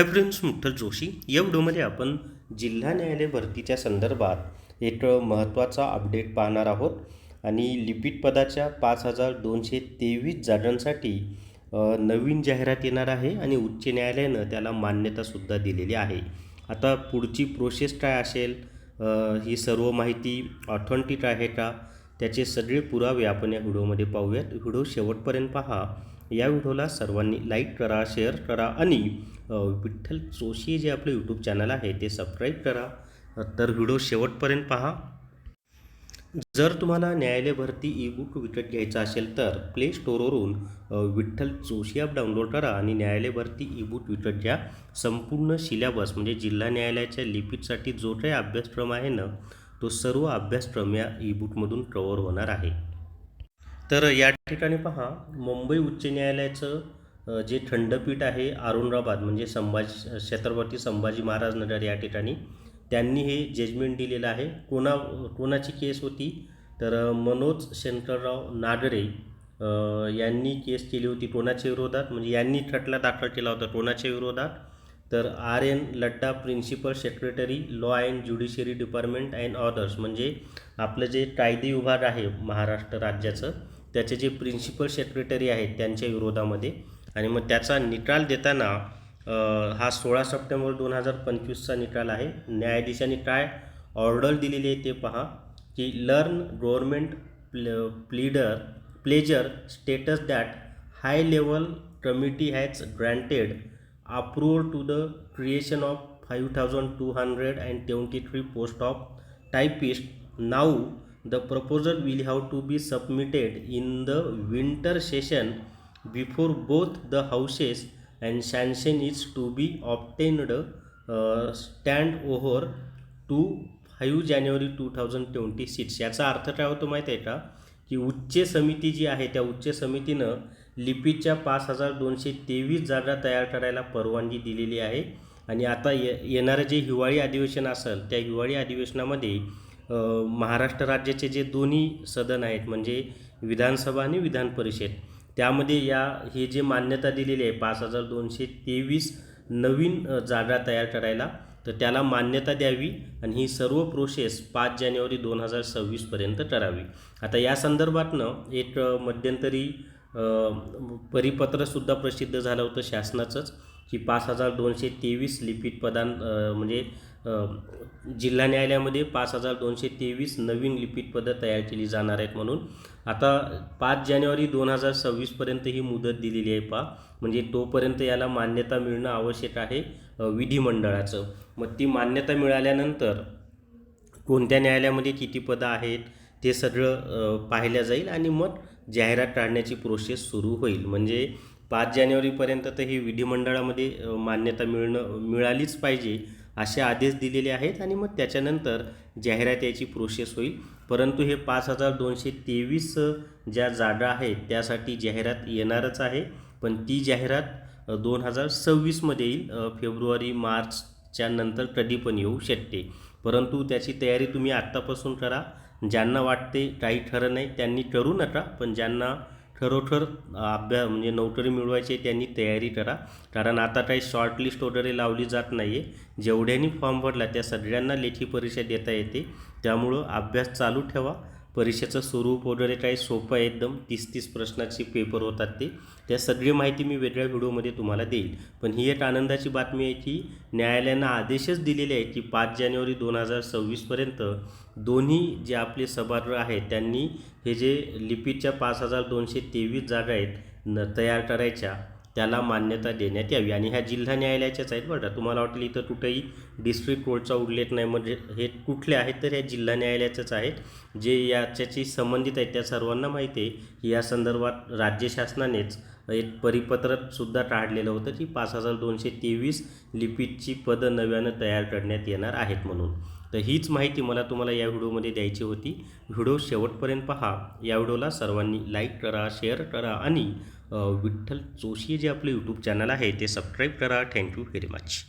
हे फ्रेंड्स मुठ्ठल जोशी या व्हिडिओमध्ये आपण जिल्हा न्यायालय भरतीच्या संदर्भात एक महत्त्वाचा अपडेट पाहणार आहोत. आणि लिपिक पदाच्या पाच हजार दोनशे तेवीस जागांसाठी नवीन जाहिरात येणार आहे आणि उच्च न्यायालयानं त्याला मान्यतासुद्धा दिलेली आहे. आता पुढची प्रोसेस काय असेल? ही सर्व माहिती ऑथेंटिक आहे का? त्याचे सगळे पुरावे आपण या व्हिडिओमध्ये पाहूयात. व्हिडिओ शेवटपर्यंत पहा. या व्हिडिओला सर्वांनी लाईक करा शेअर करा आणि विठ्ठल जोशी जे आपलं यूट्यूब चॅनल आहे ते सबस्क्राईब करा. तर व्हिडिओ शेवटपर्यंत पहा. जर तुम्हाला न्यायालय भरती ई बुक विकत घ्यायचा असेल तर प्ले स्टोरवरून विठ्ठल जोशी ॲप डाउनलोड करा आणि न्यायालय भरती ई बुक विकत घ्या. संपूर्ण सिलेबस म्हणजे जिल्हा न्यायालयाच्या लिपीटसाठी जो काही अभ्यासक्रम आहे ना तो सर्व अभ्यासक्रम या ई बुकमधून कवर होणार आहे. तर या ठिकाणी पहा मुंबई उच्च न्यायालयाचं जे खंडपीठ आहे अरुणराबाद म्हणजे संभाजी छत्रपती संभाजी महाराज नगर या ठिकाणी त्यांनी हे जजमेंट दिलेलं आहे. कोणा कोणाची केस होती? तर मनोज शंकरराव नागरे यांनी केस केली होती कोणाच्या विरोधात? म्हणजे यांनी खटला दाखल केला होता कोणाच्या विरोधात? तर R N Ladda principal secretary law and judiciary department and orders म्हणजे आपलं जे कायदे विभाग आहे महाराष्ट्र राज्याचं त्याचे जे प्रिन्सिपल सेक्रेटरी आहेत त्यांच्या विरोधामध्ये. आणि मग त्याचा निकाल देताना हा सोळा सप्टेंबर दोन हजार पंचवीसचा निकाल आहे. न्यायाधीशांनी काय ऑर्डर दिलेली आहे ते पहा. की लर्न गव्हर्मेंट प्ल pleader pleader states that high level committee has granted approval to the creation of five thousand two hundred and twenty three post of typist now the proposal will have to be submitted in the winter session before both the houses and sanction is to be obtained stand over to five January two thousand twenty six याचा अर्थ काय होतो माहीत आहे का? की उच्च समिती जी आहे त्या उच्च समितीनं लिपीच्या पाच हजार दोनशे तेवीस जागा तयार करायला परवानगी दिलेली आहे. आणि आता ये येणारं जे हिवाळी अधिवेशन असेल त्या हिवाळी अधिवेशनामध्ये महाराष्ट्र राज्याचे जे दोन्ही सदन आहेत म्हणजे विधानसभा आणि विधान परिषद त्यामध्ये या हे जे मान्यता दिलेली आहे पाच हजार दोनशे तेवीस नवीन जागा तयार करायला तर त्याला मान्यता द्यावी आणि ही सर्व प्रोसेस पाच जानेवारी दोन हजार सव्वीसपर्यंत करावी. आता या संदर्भातनं एक मध्यंतरी परिपत्रसुद्धा प्रसिद्ध झालं होतं शासनाचंच. की पाच हजार दोनशे तेवीस लिपिक पदां म्हणजे जिल्हा न्यायालयामध्ये पाच हजार दोनशे तेवीस नवीन लिपिक पदं तयार केली जाणार आहेत म्हणून. आता पाच जानेवारी दोन हजार सव्वीसपर्यंत ही मुदत दिलेली आहे पा म्हणजे तोपर्यंत याला मान्यता मिळणं आवश्यक आहे विधिमंडळाचं. मग ती मान्यता मिळाल्यानंतर कोणत्या न्यायालयामध्ये किती पदं आहेत ते सगळं पाहिलं जाईल आणि मग जाहिरात काढण्याची प्रोसेस सुरू होईल. म्हणजे पाच जानेवारीपर्यंत तर ही विधिमंडळामध्ये मान्यता मिळणं मिळालीच पाहिजे असे आदेश दिलेले आहेत आणि मग त्याच्यानंतर जाहिरात याची प्रोसेस होईल. परंतु हे पाच हजार दोनशे तेवीस ज्या जागा आहेत त्यासाठी जाहिरात येणारच आहे. पण ती जाहिरात दोन हजार सव्वीसमध्ये येईल फेब्रुवारी मार्चच्या नंतर कधी पण येऊ शकते. परंतु त्याची तयारी तुम्ही आत्तापासून करा. ज्यांना वाटते काही खरं नाही त्यांनी करू नका. पण ज्यांना खरोखर अभ्यास म्हणजे नोकरी मिळवायची त्यांनी तयारी करा. कारण आता काही शॉर्टलिस्ट वगैरे लावली जात नाही आहे जेवढ्यांनी फॉर्म भरला त्या सगळ्यांना लेखी परीक्षा देता येते. त्यामुळं अभ्यास चालू ठेवा. परीक्षेचं स्वरूप वगैरे काय सोपं आहे एकदम. तीस तीस प्रश्नाचे पेपर होतात ते. त्या सगळी माहिती मी वेगळ्या व्हिडिओमध्ये तुम्हाला देईल. पण ही एक आनंदाची बातमी आहे की न्यायालयानं आदेशच दिलेले आहे की पाच जानेवारी दोन हजार सव्वीसपर्यंत दोन्ही जे आपले सभागृह आहेत त्यांनी हे जे लिपीच्या पाच हजार दोनशे तेवीस जागा आहेत न तयार करायच्या. त्याला मान्यता देण्यात यावी. आणि ह्या जिल्हा न्यायालयाच्याच आहेत बरं तुम्हाला वाटेल इथं कुठेही डिस्ट्रिक्ट कोर्टचा उल्लेख नाही. म्हणजे हे कुठले आहेत तर ह्या जिल्हा न्यायालयाचंच आहेत जे याच्याशी संबंधित आहेत त्या सर्वांना माहिती आहे की या संदर्भात राज्य शासनानेच एक परिपत्रकसुद्धा काढलेलं होतं की पाच हजार दोनशे तेवीस लिपीची पदं नव्यानं तयार करण्यात येणार आहेत म्हणून. तर हीच माहिती मला तुम्हाला या व्हिडिओमध्ये द्यायची होती. व्हिडिओ शेवटपर्यंत पहा. या व्हिडिओला सर्वांनी लाईक करा शेअर करा आणि विठ्ठल जोशी जे आपलं यूट्यूब चॅनल आहे ते सबस्क्राईब करा. Thank you very much